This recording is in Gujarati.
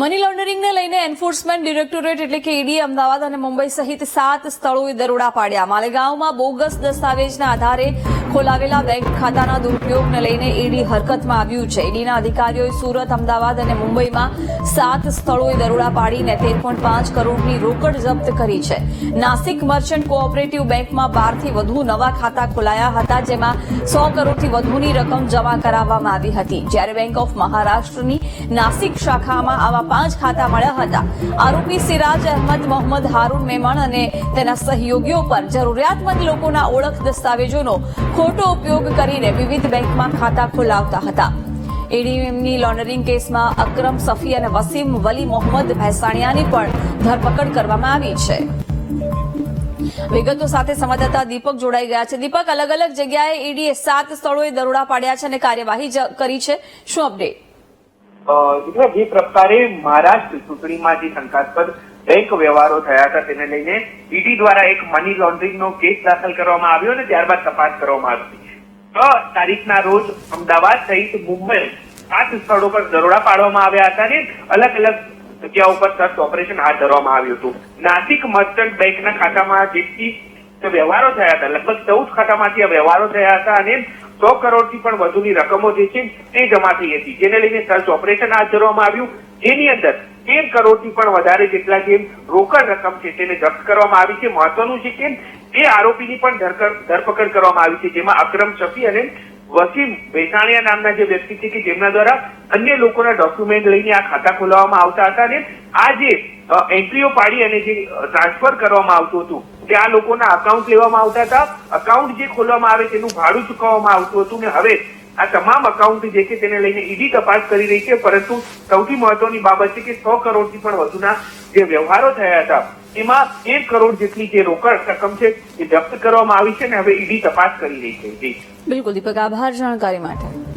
મની લોન્ડરિંગને લઈને એન્ફોર્સમેન્ટ ડિરેક્ટોરેટ એટલે કે ઈડી અમદાવાદ અને મુંબઈ સહિત સાત સ્થળોએ દરોડા પાડ્યા. માલેગાંવમાં બોગસ દસ્તાવેજના આધારે ખોલાવેલા બેંક ખાતાના દુરુપયોગને લઈને ઈડી હરકતમાં આવ્યું છે. ઈડીના અધિકારીઓએ સુરત, અમદાવાદ અને મુંબઈમાં સાત સ્થળોએ દરોડા પાડીને તેર પોઈન્ટ પાંચ કરોડની રોકડ જપ્ત કરી છે. નાસિક મર્ચન્ટ કોઓપરેટિવ બેંકમાં બારથી વધુ નવા ખાતા ખોલાયા હતા, જેમાં સો કરોડથી વધુની રકમ જમા કરાવવામાં આવી હતી. જ્યારે બેંક ઓફ મહારાષ્ટ્રની નાસિક શાખામાં આવા પાંચ ખાતા મળ્યા હતા. આરોપી સિરાજ અહેમદ, મોહમ્મદ હારૂન મેમણ અને તેના સહયોગીઓ પર જરૂરિયાતમંદ લોકોના ઓળખ દસ્તાવેજોનો ખોટો ઉપયોગ કરીને વિવિધ બેંકમાં ખાતા ખોલાવતા હતા. એડીએમની લોન્ડરિંગ કેસમાં અકરમ સફી અને વસીમ વલી મોહમ્મદ ભેસાણિયાની પણ ધરપકડ કરવામાં આવી છે. વિગતો સાથે સંવાદદાતા દીપક જોડાઈ ગયા છે. દીપક, અલગ અલગ જગ્યાએ ઈડીએ સાત સ્થળોએ દરોડા પાડ્યા છે અને કાર્યવાહી કરી છે. શું અપડેટ જે પ્રકારે મહારાષ્ટ્ર ચૂંટણીમાં જે શંકાસ્પદ બેંક વ્યવહારો થયા હતા તેને લઈને ઈડી દ્વારા એક મની લોન્ડરિંગનો કેસ દાખલ કરવામાં આવ્યો અને ત્યારબાદ તપાસ કરવામાં આવી છ. તારીખના રોજ અમદાવાદ સહિત મુંબઈ સાત સ્થળો પર દરોડા પાડવામાં આવ્યા હતા અને અલગ અલગ જગ્યાઓ પર સર્ચ ઓપરેશન હાથ ધરવામાં આવ્યું હતું. નાસિક મર્ચન્ટ બેંકના ખાતામાં જેટલી વ્યવહારો થયા હતા, લગભગ ચૌદ ખાતામાંથી આ વ્યવહારો થયા હતા અને સો કરોડથી પણ વધુની રકમો જે છે તે જમા થઈ હતી. જેને લઈને સર્ચ ઓપરેશન હાથ ધરવામાં આવ્યું. જેની અંદર તેર કરોડથી પણ વધારે જેટલા જે રોકડ રકમ છે તેને જપ્ત કરવામાં આવી છે. મહત્વનું છે કે તે આરોપીની પણ ધરપકડ કરવામાં આવી છે, જેમાં અક્રમ શફી અને વસીમ ભેસાણિયા નામના જે વ્યક્તિ છે કે જેમના દ્વારા અન્ય લોકોના ડોક્યુમેન્ટ લઈને આ ખાતા ખોલાવવામાં આવતા હતા અને આ જે એન્ટ્રીઓ પાડી અને જે ટ્રાન્સફર કરવામાં આવતું હતું કે આ લોકોના અકાઉન્ટ લેવામાં આવતા હતા. અકાઉન્ટ જે ખોલવામાં આવે તેનું ભાડું ચૂકવવામાં આવતું હતું ને હવે આ તમામ અકાઉન્ટ જે છે તેને લઈને ઈડી તપાસ કરી રહી છે, પરંતુ સૌથી મહત્વની બાબત છે કે સો કરોડથી પણ વધુના જે વ્યવહારો થયા હતા, એમાં એક કરોડ જેટલી જે રોકડ રકમ છે એ જપ્ત કરવામાં આવી છે ને હવે ઈડી તપાસ કરી રહી છે. બિલકુલ, દીપક, આભાર જાણકારી માટે.